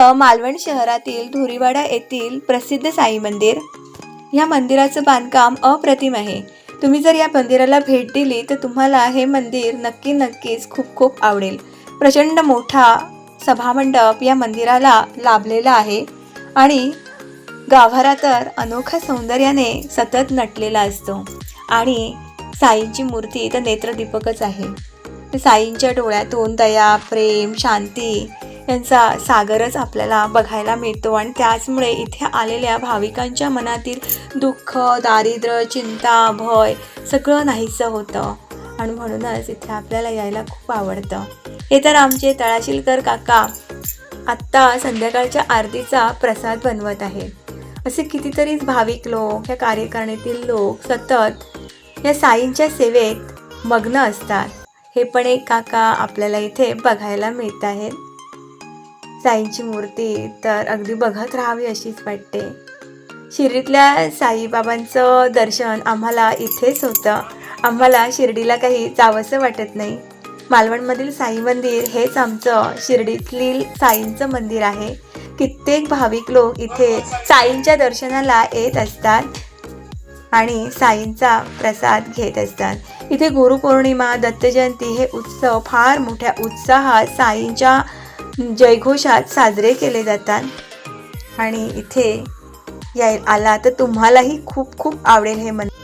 मालवण शहरातील धुरीवाडा येथील प्रसिद्ध साई मंदिर. या मंदिराचं बांधकाम अप्रतिम आहे. तुम्ही जर या मंदिराला भेट दिली तर तुम्हाला हे मंदिर नक्की नक्कीच खूप खूप आवडेल. प्रचंड मोठा सभामंडप या मंदिराला लाभलेला आहे आणि गाभारा तर अनोख्या सौंदर्याने सतत नटलेला असतो आणि साईंची मूर्ती तर नेत्रदीपकच आहे. साईंच्या डोळ्यातून दया प्रेम शांती यांचा सागरच आपल्याला बघायला मिळतो आणि त्याचमुळे इथे आलेल्या भाविकांच्या मनातील दुःख दारिद्र्य चिंता भय सगळं नाहीसं होतं. आणि म्हणूनच इथे आपल्याला यायला खूप आवडतं. हे तर आमचे तळाशीलकर काका आत्ता संध्याकाळच्या आरतीचा प्रसाद बनवत आहे. असे कितीतरी भाविक लोक या कार्यकारणीतील लोक सतत या साईंच्या सेवेत मग्न असतात. हे पण एक काका आपल्याला इथे बघायला मिळत आहेत. साईंची मूर्ती तर अगदी बघत राहावी अशीच वाटते. शिर्डीतल्या साईबाबांचं दर्शन आम्हाला इथेच होतं. आम्हाला शिर्डीला काही जावंसं वाटत नाही. मालवणमधील साई मंदिर हेच आमचं शिर्डीतील साईंचं मंदिर आहे. कित्येक भाविक लोक इथे साईंच्या दर्शनाला येत असतात आणि साईंचा प्रसाद घेत असतात. इथे गुरुपौर्णिमा दत्तजयंती हे उत्सव फार मोठ्या उत्साहात साईंच्या जयघोषात साजरे केले जातात. आणि इथे याय आला तर तुम्हालाही खूप खूप आवडेल हे मंदिर